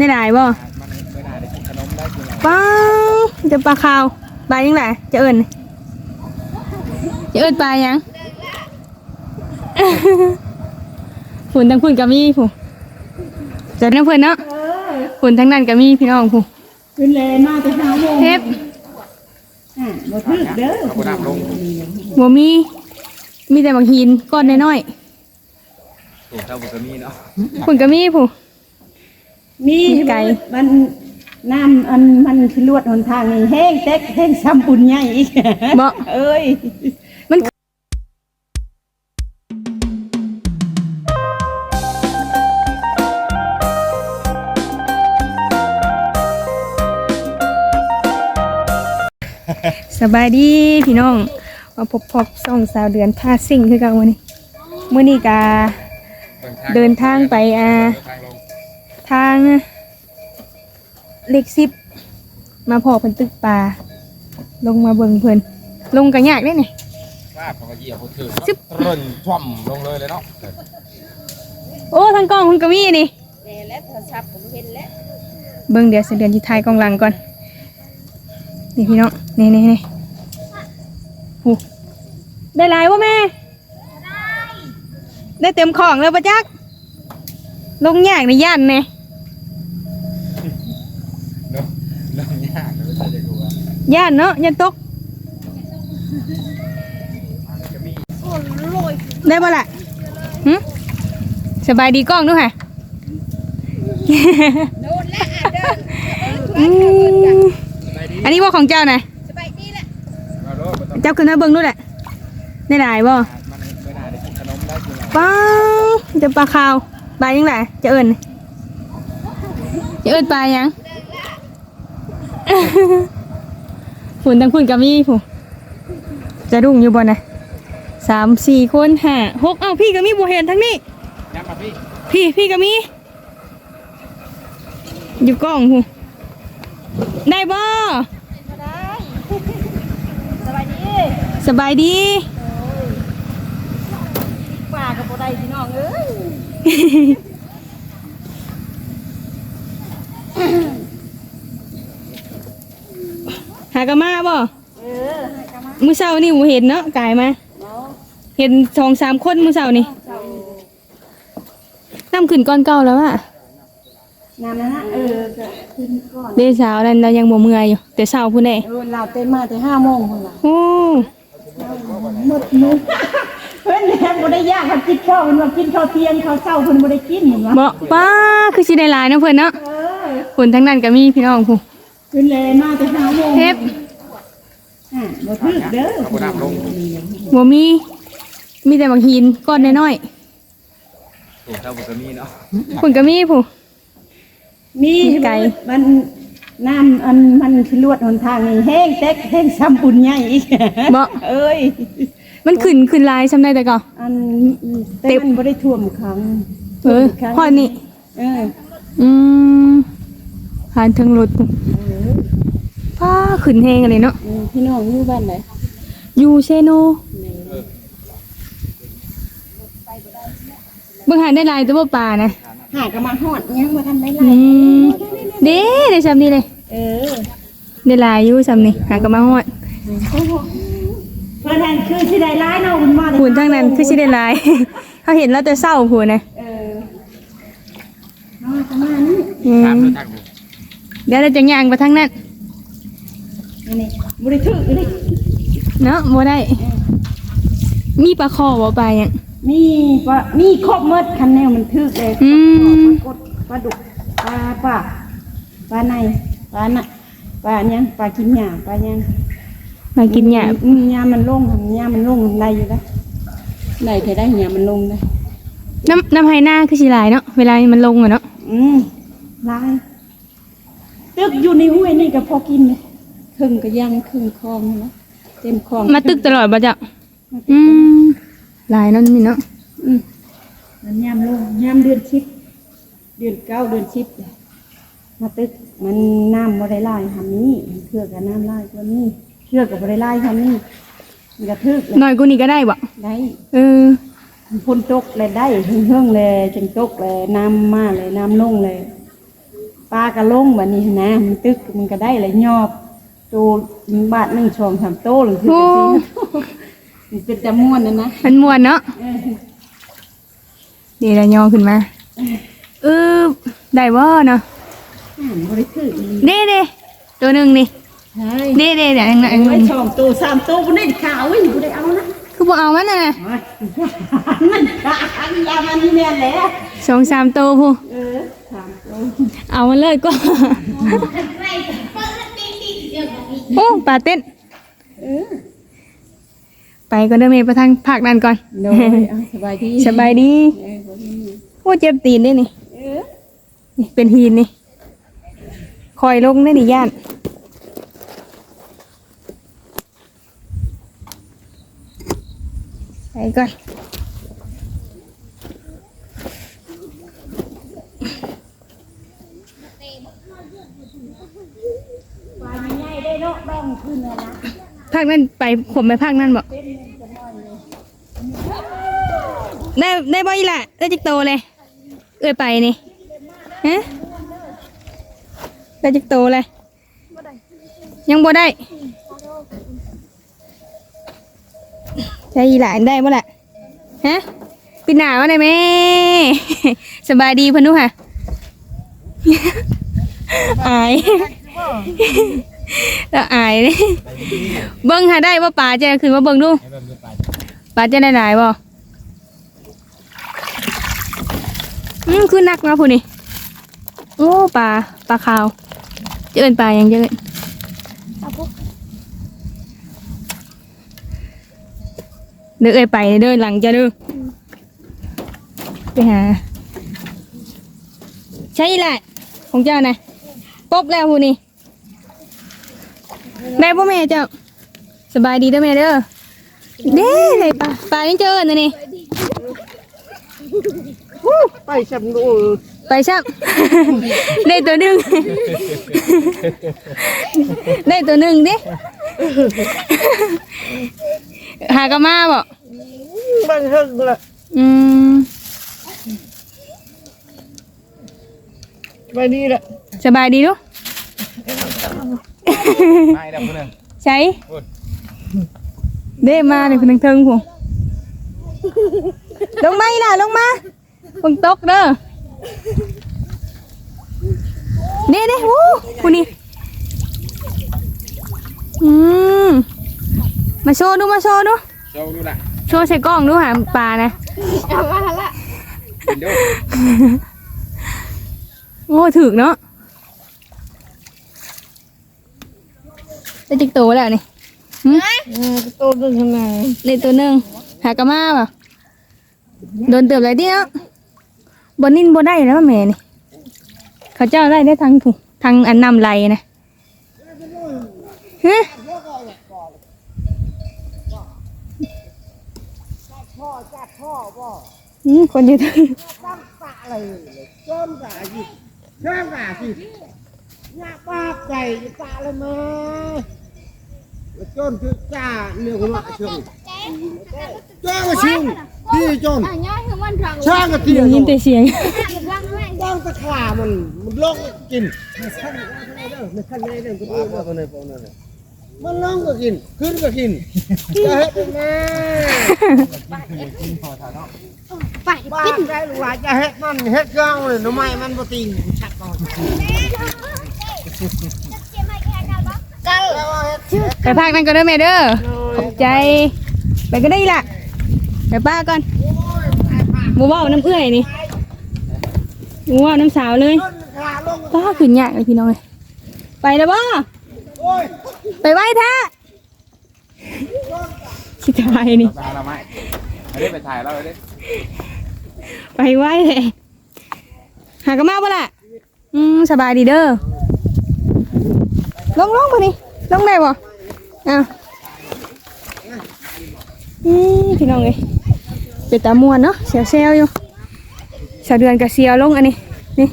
ได้หลายบ่มันไม่ได้ได้กินขนมได้กินอะไรป้าจะปลาขาวปลายังไงจะเอิญจะเอิญปลายังฝุ่นทั้งฝุ่นก็มีผู้จะน้ำเพื่อนเนาะฝุ่นทั้งนั้นก็มีพี่น้องผู้ขึ้นเลยมาแต่ห้าโมงเทปอะบ่ถึกเด้อเอาคนน้ำลงบ่มี มีแต่บางหินก้อนน้อยถูกเท่าบุกมีเนาะๆฝุ่นก็มีผู้ มีไก่ มันน้ำอันมันสิลวดหนทางนี่แห้งเต็กแห้งซ้ำปุ่นใหญ่อีกบ่ เอ้ยมันสบายดีพี่น้องมาพบพบส่องสาวเดือนพาสิ่งคือกันวันนี้เมื่อนี้กาเดินทางไปอ่า ทางล งทางเล็กซิบมาพอเพิ่นตึกปลาลงมาเบิ่งเพิ่นลงกันยากได้ไงลาบเขาก็เหยียบเขาถือซึบร่นท่วมลงเลยเลยเนาะโอ้ทางกล้องคุณกมีนี่แน่และโทรศัพท์ผมเห็นแล้วเบิ่งเดี๋ยวเสเดือนที่ท้ายกล้องหลังก่อนนี่พี่น้องนี่นี่นี่โอ้ได้หลายวะแม่ได้เต็มของแล้วปะจักลงยากในย่านแน่เย่านเนาะย่านตกได้บ่ล่ะหึสบายดีกล้องด้วยค่ะโดนแล้วอะเด้ออืมอันนี้ว่าของเจ้านะสบายดีแหละเอาโลดบ่ต้องเจ้าขึ้นมาเบิ่งด้วยแหละได้หลายบ่มันไม่ได้ได้กินขนมได้กินอะไรป้าจะปลาขาวปลายังไงจะเอิญจะเอิญปลายัง ฝุ่นทั้งฝุ่นก็มีผู้จะรุ่งอยู่บ่นะสามสี่คนห้าหกเอ้าพี่ก็มีบัวเห็นทั้งนี้ยับมาพี่พี่พี่ก็มีอยู่กล้องผู้ได้บ่สบายดีสบายดีป้ากับบ่ได้พี่น้องเอ้ยากะมาบ่เออให้กลับมามื้อเช้านี่บ่เห็นเนาะกายมาเนาะเห็นสองสามคนมื้อเช้านี่เจ้าน้ำขึ้นก้อนเก่าแล้วอะน้ำนะฮะเออก็ขึ้นก่อนเดสาวนั้นเรายังบ่เมื่อยอยู่แต่เช้าพุ่นเด้เออเราเต้นมาแต่ห้าโมงพุ่นล่ะโอ้มืดมืดเพิ่นแม่บ่ได้ยากครับกินข้าวเพิ่นว่ากินข้าวเที่ยงข้าวเช้าเพิ่นบ่ได้กินเห็นบ่บ่ป้าคือสิได้หลายเนาะเพิ่นเนาะเออคนทั้งนั้นก็มีพี่น้องผู้ ขึ้นเลยมาแต่ห้าโมงเทปอะบ่ถึกเด้อเอาคนน้ำลงบ่มี มีแต่บางหินก้อนน้อยถูกเท่าบุกมีเนาะๆคุณก็มีผู้ มีไก่ มันน้ำอันมันสิลวดหนทางนี่แห้งเต็กแห้งซ้ำปุ่นใหญ่อีกบ่เอ้ย มันขึ้นขึ้นหลายซำได้แต่ก็ อันแต่มันบ่ได้ท่วมขังเออท่วมครั้งข้อนี้เอออืม ผ่านทางรถผู้เออป้าขึ้นแฮงอะไรเนาะเออพี่น้องอยู่บ้านไหนอยู่เซโนเบิ่งหาได้หลายตัวบ่ปลานะหาก็มาฮอดยังบ่ทันได้ไล่อืมเด้ได้ซำนี้เลยเออได้หลายอยู่ซำนี้หาก็มาฮอดเพิ่นนั่นคือสิได้หลายเนาะคุณมาแต่พูนทั้งนั้นคือสิได้หลาย เขาเห็นแล้วแต่เศร้าพูนนะเออเอาประมาณนี้อืม ตามเลยทางลง เดี๋ยวเราจะย่างไปทั้งนั้นอันนี้บ่ได้ถึกเลยเนาะบ่ได้ มีปลาคอบ่ปลาหยังมีปลามีครบหมดคันแนวมันถึกเลยอืมปลากดปลาดุกปลาปลาปลาในปลาน่ะปลาหยังปลากินหญ้าปลาหยังมากินหญ้าอืมหญ้ามันลงหญ้ามันลงได้อยู่ได้ได้แค่ได้หญ้ามันลงได้น้ำน้ำไห้หน้าคือสิหลายเนาะเวลามันลงอะเนาะอืมลาย ตึกอยู่ในห้วยนี่ก็พอกินเลยครึ่งก็ยังครึ่งคลองนะเต็มคลองมาตึกตลอดบ่จ้ะอืมหลายเนั่นนี่เนาะอืมมันยามลงยามเดือนชิปเดือนเก้าเดือนชิปเนี่ยมาตึกมันน้ำบริลายทำนี้เชื่อกับน้ำลายตัวนี้เชื่อกับบริลายทำนี้มันกระทึกเลยน้อยกว่านี้ก็ได้บ่ได้เออพ้นตกเลยได้เฮื่องๆเลยจังตกเลยน้ำมาเลยน้ำลงเลย ปลากระลงแบบนี้นะมันตึกมันก็ได้เลยยอบโตบาทหนึ่งชองสามโตหรือคือจะสี่มันเป็นจำนวนนะนะมันม่วนเนาะเออเดี๋ยวเรายอขึ้นมาเออได้บ่เนาะอ่านบริสุทธิ์เด้เด้ตัวหนึงนี่ใช่เด้เด้เดี๋ยวอันนั้นอันไว้นั้นชองโตสามโตมันได้ขาวไว้อยู่ได้เอานะ คือบ่เอามันน่ะนะมันขาอันยามันนี่แน่แหละสองสามตัวพูเออสามโตเอามันเลยก็โอ้ปลาเต้นเออไปก็เดินเมย์ไปทางภาคนั้นก่อนโดยเอาสบายดีสบายดีเออบ่มีโอ้เจ็บตีนได้นี่เออนี่เป็นหีนนี่คอยลงได้ดิย่านไป ก่อนภาคนั้นไปผมไปภาคนั้นบอกได้ได้บ่อีหละได้จิกโตเลย เอ้ยไปนี่ฮะได้จิกโตเลยยังบ่ได้ ใช่อีหลานได้บ่ล่ะฮะปีหน้ามาได้ไหมสบายดีเพิ่นดูค่ะอายแล้วอายเลยเบิ้งหาได้ว่าป่าจะขึ้นมาเบิ้งดูให้เบิ่งดูไปป่าจะได้หลายบ่อืมคือนักเนาะพูนี่โอ้ปลาปลาขาวเจอเอินปลายังเจอเอิ้น เดินเอ้ยไปเดินหลังจะเดูไปหา ใช่แหละของเจ้านะปบแล้วพูนี่แม่พ่อแม่เจ้าสบายดีเด้อแม่เด้อเด้เลยปลาปลายังเจอนะนี่ไปสำรวจไปชับได้ตัวหนึ่งได้ตัวหนึ่งดิ หากะมาบ่บังเฮิงละอืมไปดีละสบายดีลูกไม่ได้พุ่นนึงใช้โอ้ยเด้มาเนี่ยคุณเทิงผมลงมาอีหล่ะลงมาฝนตกเด้อเด้เด้โอ้คุณนี่อืม มาโชว์ดูมาโชว์ดูโชว์ดูล่ะโชว์ใส่กล้องดูหาปลานะกินดูโอ้ถึกเนาะได้จิกโตแล้วนี่หึโตนึงทำไมเลยตัวหนึ่งหากะมาป่ะโดนเติบอะไรที่เนาะบนนินบนได้แล้วแม่นี่เขาเจ้าได้ได้ทางถูกทางอันนำไหลนะฮ อืมคนอยู่ทางจนกะยิเชื่อกะสิยาปากไก่ปาเลยมาจนคือจ้าเนื้อหัวเชื่องจ้าก็ชิงดีจนช่างก็ตีเดี๋ยวยินแต่เสียงบ้างตะขามันมันลงกินไม่ทันไม่ทันเลยเด้อ มันลงก็กิน ขึ้นก็กินจะเฮ็ดยังไงบ้าได้หรือว่าจะเฮ็ดมันเฮ็ดเครื่องเลยทำไมมันบ่ติงชักก่อนไปพักนั่นก็ได้อแม่เด้อขอบใจ ไปก็ได้ล่ะไปป้าก่อนหมูเว่าน้ำเอื้อยนี่หมูเว่าน้ำสาวเลยขาลงป้าขึ้นยากเลยพี่น้องเอ้ยไปแล้วบ่โอ้ย ไปไหว้ท่าชิตายนี่ ตาเราไม่ไม่ได้ไปถ่ายเราเลยไปไหว้เลยหากนมาบ่ล่ะ อืมสบายดีเด้อ ลงลงไปนี่ลงได้บ่อ้าวอืมพี่น้องเอ้ยเป็นตามวนเนาะเสียวเซลอยู่สะเดือนกับเสียวลงอันนี้ นี่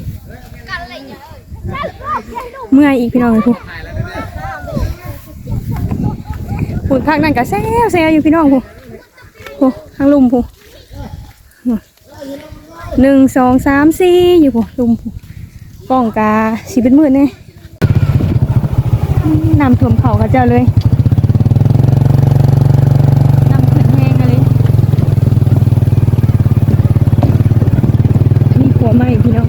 เมื่อยอีกพี่น้องเลยพู พูดพักนั่นกับเซลเซลอยู่พี่น้องพูพูข้างลุมพูหนึ่งสองสามสี่อยู่พูลุมพูกล้องกาสีเป็นมืดเนี่นำท่วมเขาเขาเจ้าเลยนำขึ้นแหงอะไรนี่ขัวไหมพี่น้อง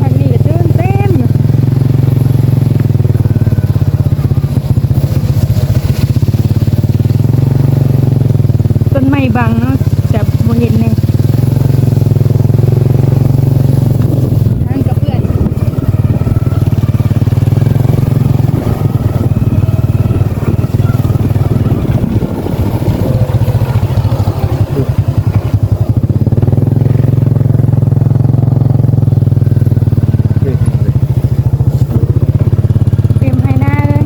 ทางนี้ก็เต็มเต็มอยู่ ต้นไม้ บังเนาะแต่บนเห็นเนี่ยทางกับเพื่อนเต็มให้หน้าเลย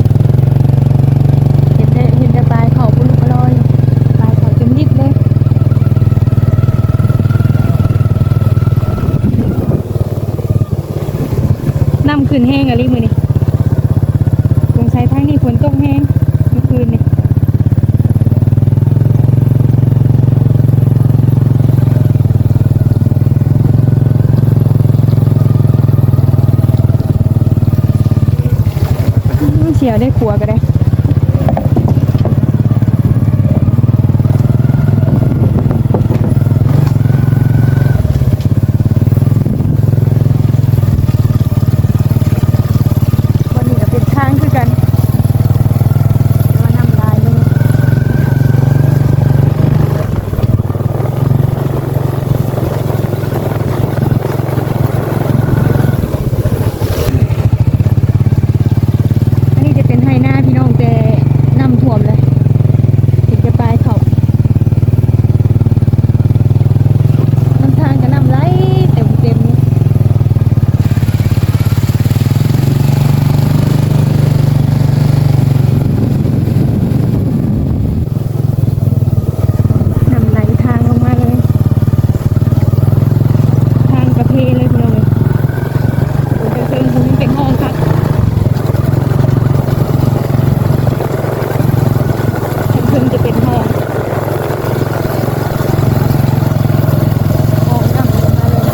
เห็นแต่เห็นแต่ปลายเขาปุลุกลอยปลายเขาจมยิบเลยน้ำ ขึ้นแห้งอะไรมือนี่สงสัยทางนี้ฝนตกแห้งเมื่อคืนนี่เสียวได้ขัวก็ได้ วันนี้ก็เป็นทางคือกันแต่ว่านำลายนี่อันนี้จะเป็นไฮหน้าพี่น้องแต่น้ำท่วมเลยถึงจะปลายเขาน้ำทางก็น้ำไหลเต็มเต็มๆเลย นำไหลทางลงมาเลย ทางกระเพเลยพี่น้องเลยโอ้ยเชิงคุณเป็นห้องครับเชิงจะเป็นห้องห้องนำลงมาเลย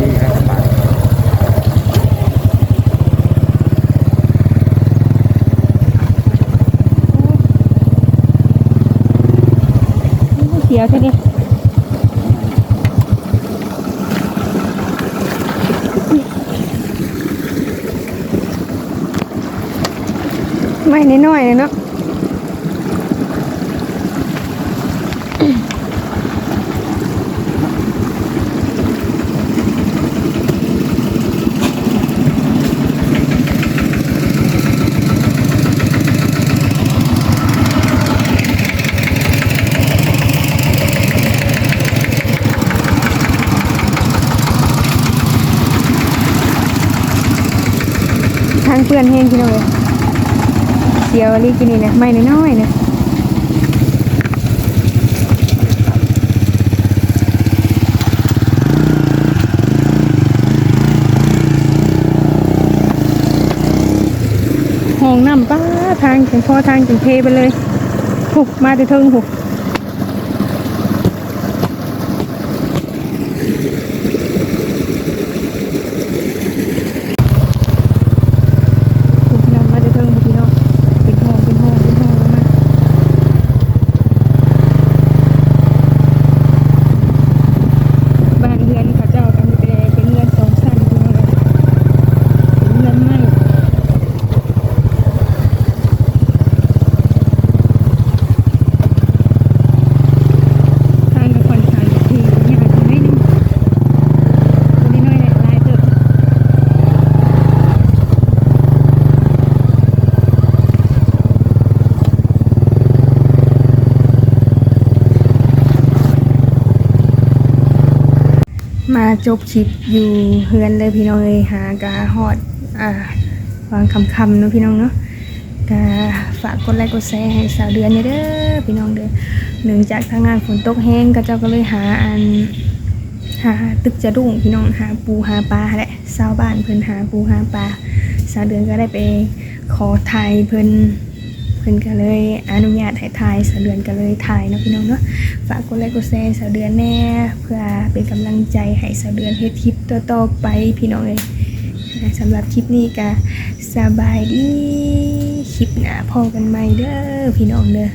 นี่ครับปาก โอ้ ยเสียวแค่นี้ไม่น้อยๆเลยเนาะางเปื้อนแห้งพี่น้องเลยเสียวอะไรกินนี่นะไม่น้อยๆนะห้องน้ำป้าทางถึงพ่อทางถึงเทไปเลยหุบมาแต่เทิงหุบหุบนำมาแต่เทิงหุบพี่น้องเป็นห้องเป็นห้องเป็นห้องลงมาบ้านเรือนเขาเจ้ากันเป็นเป็นเรือนสองชั้นพี่น้องเลยเป็นเรือนไม้ ทางกับคนทางที่ยากนิดนึงนิดหน่อยแหละลายเถอะมา จบคลิปอยู่เฮือนเลยพี่น้องเลยหากาฮอดอ่าวางคำคำเนาะพี่น้องเนาะกาฝากกดไลค์กดแชร์ให้สาวเดือนเนี่ยเด้อพี่น้องเด้อเนื่องจากทางงานฝนตกแห้งก็เจ้าก็เลยหาอันหาตึกจะดุ้งพี่น้องหาปูหาปลาแหละชาวบ้านเพิ่นหาปูหาปลาสาวเดือนก็ได้ไปขอถ่ายเพิ่น เพิ่นก็เลยอนุญาตให้ถ่ายสาเดือนก็เลยถ่ายเนาะพี่น้องเนาะฝากกดไลค์กดแชร์สาเดือนแน่ เพื่อเป็นกำลังใจให้สาเดือนเฮ็ดคลิปต่อๆไปพี่น้องเลยสำหรับคลิปนี้ก็สบายดีคลิปหน้าพอกันใหม่เด้อพี่น้องเด้อ